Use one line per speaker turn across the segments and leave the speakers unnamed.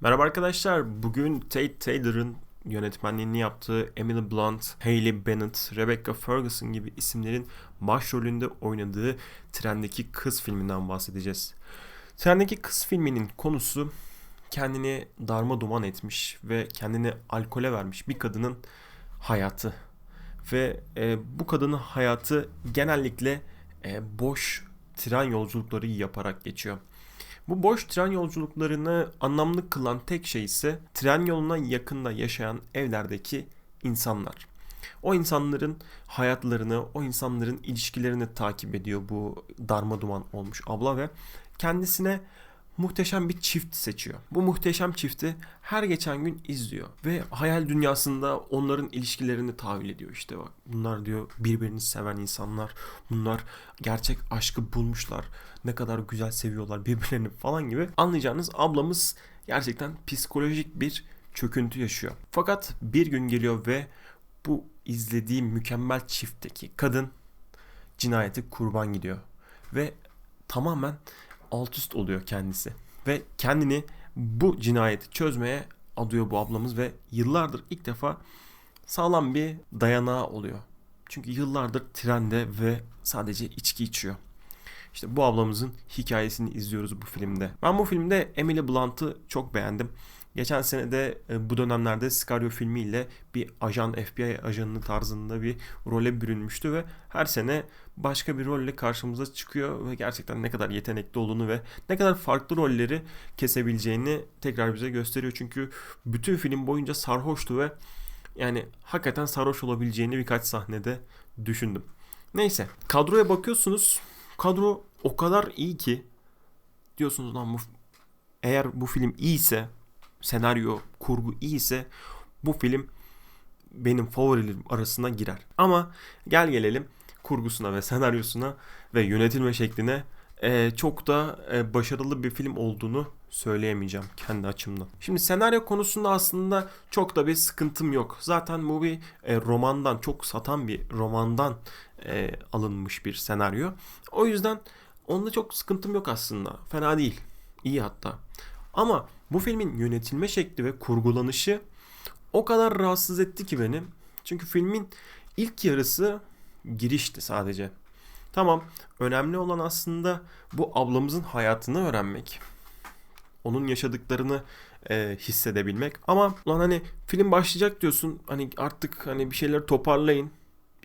Merhaba arkadaşlar. Bugün Tate Taylor'ın yönetmenliğini yaptığı Emily Blunt, Hayley Bennett, Rebecca Ferguson gibi isimlerin başrolünde oynadığı Trendeki Kız filminden bahsedeceğiz. Trendeki Kız filminin konusu kendini darma duman etmiş ve kendini alkole vermiş bir kadının hayatı. Ve e, bu kadının hayatı genellikle e, boş tren yolculukları yaparak geçiyor. Bu boş tren yolculuklarını anlamlı kılan tek şey ise tren yoluna yakında yaşayan evlerdeki insanlar. O insanların hayatlarını, o insanların ilişkilerini takip ediyor bu darma duman olmuş abla ve kendisine muhteşem bir çift seçiyor. Bu muhteşem çifti her geçen gün izliyor ve hayal dünyasında onların ilişkilerini tahvil ediyor işte bak. Bunlar diyor birbirini seven insanlar. Bunlar gerçek aşkı bulmuşlar. Ne kadar güzel seviyorlar birbirlerini falan gibi. Anlayacağınız ablamız gerçekten psikolojik bir çöküntü yaşıyor. Fakat bir gün geliyor ve bu izlediği mükemmel çiftteki kadın cinayeti kurban gidiyor. Ve tamamen alt üst oluyor kendisi. Ve kendini bu cinayeti çözmeye adıyor bu ablamız ve yıllardır ilk defa sağlam bir dayanağı oluyor. Çünkü yıllardır trende ve sadece içki içiyor. İşte bu ablamızın hikayesini izliyoruz bu filmde. Ben bu filmde Emily Blunt'ı çok beğendim. Geçen sene de e, bu dönemlerde Sicario filmiyle bir ajan FBI ajanının tarzında bir role bürünmüştü ve her sene başka bir rolle karşımıza çıkıyor ve gerçekten ne kadar yetenekli olduğunu ve ne kadar farklı rolleri kesebileceğini tekrar bize gösteriyor. Çünkü bütün film boyunca sarhoştu ve yani hakikaten sarhoş olabileceğini birkaç sahnede düşündüm. Neyse kadroya bakıyorsunuz. Kadro o kadar iyi ki diyorsunuz lan bu eğer bu film iyiyse senaryo, kurgu iyiyse bu film benim favorilerim arasına girer. Ama gel gelelim kurgusuna ve senaryosuna ve yönetilme şekline e, çok da e, başarılı bir film olduğunu söyleyemeyeceğim kendi açımdan. Şimdi senaryo konusunda aslında çok da bir sıkıntım yok. Zaten bir e, romandan, çok satan bir romandan e, alınmış bir senaryo. O yüzden onda çok sıkıntım yok aslında. Fena değil. İyi hatta. Ama bu filmin yönetilme şekli ve kurgulanışı o kadar rahatsız etti ki beni. Çünkü filmin ilk yarısı girişti sadece. Tamam önemli olan aslında bu ablamızın hayatını öğrenmek. Onun yaşadıklarını e, hissedebilmek. Ama lan hani film başlayacak diyorsun. Hani artık hani bir şeyler toparlayın.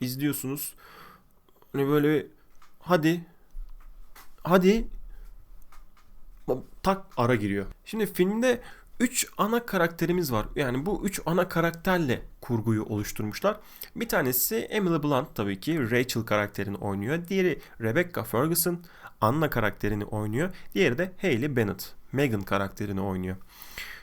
izliyorsunuz. Hani böyle hadi hadi tak ara giriyor. Şimdi filmde 3 ana karakterimiz var. Yani bu 3 ana karakterle kurguyu oluşturmuşlar. Bir tanesi Emily Blunt tabii ki Rachel karakterini oynuyor. Diğeri Rebecca Ferguson Anna karakterini oynuyor. Diğeri de Hayley Bennett Megan karakterini oynuyor.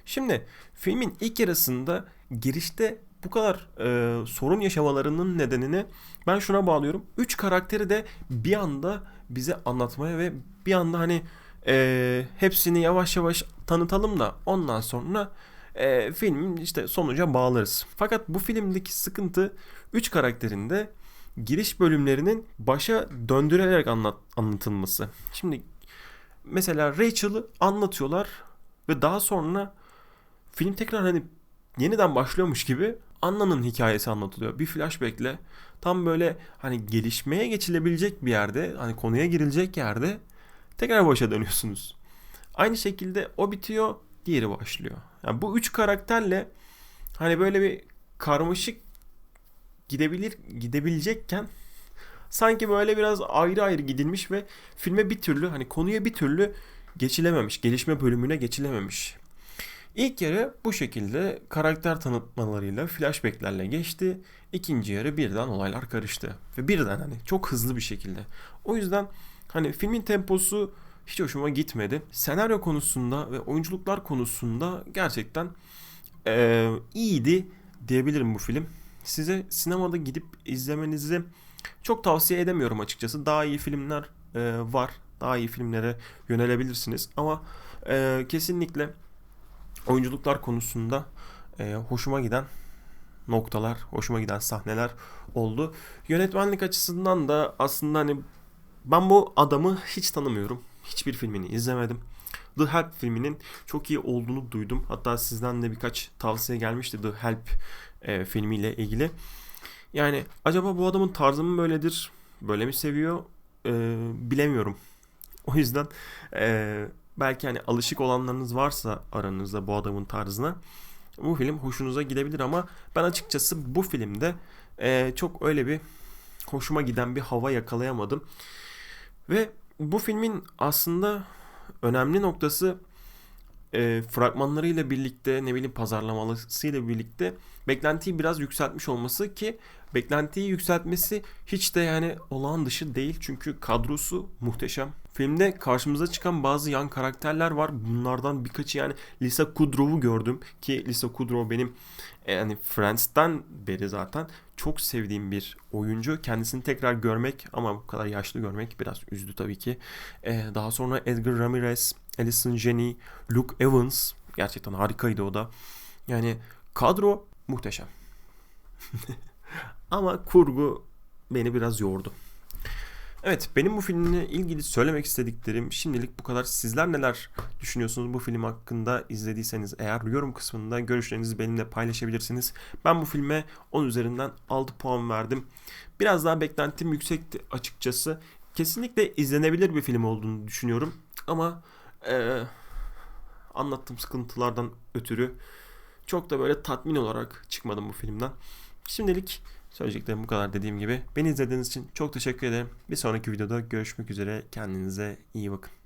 Şimdi filmin ilk yarısında girişte bu kadar e, sorun yaşamalarının nedenini ben şuna bağlıyorum. Üç karakteri de bir anda bize anlatmaya ve bir anda hani e, hepsini yavaş yavaş tanıtalım da ondan sonra e, filmin işte sonuca bağlarız. Fakat bu filmdeki sıkıntı 3 karakterinde giriş bölümlerinin başa döndürülerek anlat, anlatılması. Şimdi mesela Rachel'ı anlatıyorlar ve daha sonra film tekrar hani yeniden başlıyormuş gibi Anna'nın hikayesi anlatılıyor. Bir flashback'le tam böyle hani gelişmeye geçilebilecek bir yerde, hani konuya girilecek yerde tekrar başa dönüyorsunuz. Aynı şekilde o bitiyor, diğeri başlıyor. Yani bu üç karakterle hani böyle bir karmaşık gidebilir gidebilecekken sanki böyle biraz ayrı ayrı gidilmiş ve filme bir türlü hani konuya bir türlü geçilememiş, gelişme bölümüne geçilememiş. İlk yarı bu şekilde karakter tanıtmalarıyla, flashbacklerle geçti. İkinci yarı birden olaylar karıştı. Ve birden hani çok hızlı bir şekilde. O yüzden hani filmin temposu hiç hoşuma gitmedi. Senaryo konusunda ve oyunculuklar konusunda gerçekten e, iyiydi diyebilirim bu film. Size sinemada gidip izlemenizi çok tavsiye edemiyorum açıkçası. Daha iyi filmler e, var. Daha iyi filmlere yönelebilirsiniz. Ama e, kesinlikle oyunculuklar konusunda e, hoşuma giden noktalar, hoşuma giden sahneler oldu. Yönetmenlik açısından da aslında hani ben bu adamı hiç tanımıyorum. Hiçbir filmini izlemedim. The Help filminin çok iyi olduğunu duydum. Hatta sizden de birkaç tavsiye gelmişti The Help e, filmiyle ilgili. Yani acaba bu adamın tarzı mı böyledir? Böyle mi seviyor? E, bilemiyorum. O yüzden e, belki hani alışık olanlarınız varsa aranızda bu adamın tarzına bu film hoşunuza gidebilir ama ben açıkçası bu filmde e, çok öyle bir hoşuma giden bir hava yakalayamadım. Ve bu filmin aslında önemli noktası e, fragmanlarıyla birlikte ne bileyim pazarlamalısıyla birlikte beklentiyi biraz yükseltmiş olması ki beklentiyi yükseltmesi hiç de yani olağan dışı değil çünkü kadrosu muhteşem. Filmde karşımıza çıkan bazı yan karakterler var. Bunlardan birkaçı yani Lisa Kudrow'u gördüm ki Lisa Kudrow benim e, yani Friends'ten beri zaten çok sevdiğim bir oyuncu. Kendisini tekrar görmek ama bu kadar yaşlı görmek biraz üzdü tabii ki. E, daha sonra Edgar Ramirez, Alison Janney, Luke Evans gerçekten harikaydı o da. Yani kadro muhteşem. ama kurgu beni biraz yordu. Evet benim bu filmle ilgili söylemek istediklerim şimdilik bu kadar. Sizler neler düşünüyorsunuz bu film hakkında izlediyseniz eğer yorum kısmında görüşlerinizi benimle paylaşabilirsiniz. Ben bu filme 10 üzerinden 6 puan verdim. Biraz daha beklentim yüksekti açıkçası. Kesinlikle izlenebilir bir film olduğunu düşünüyorum. Ama e, anlattığım sıkıntılardan ötürü çok da böyle tatmin olarak çıkmadım bu filmden. Şimdilik Söyleyeceklerim bu kadar dediğim gibi. Beni izlediğiniz için çok teşekkür ederim. Bir sonraki videoda görüşmek üzere. Kendinize iyi bakın.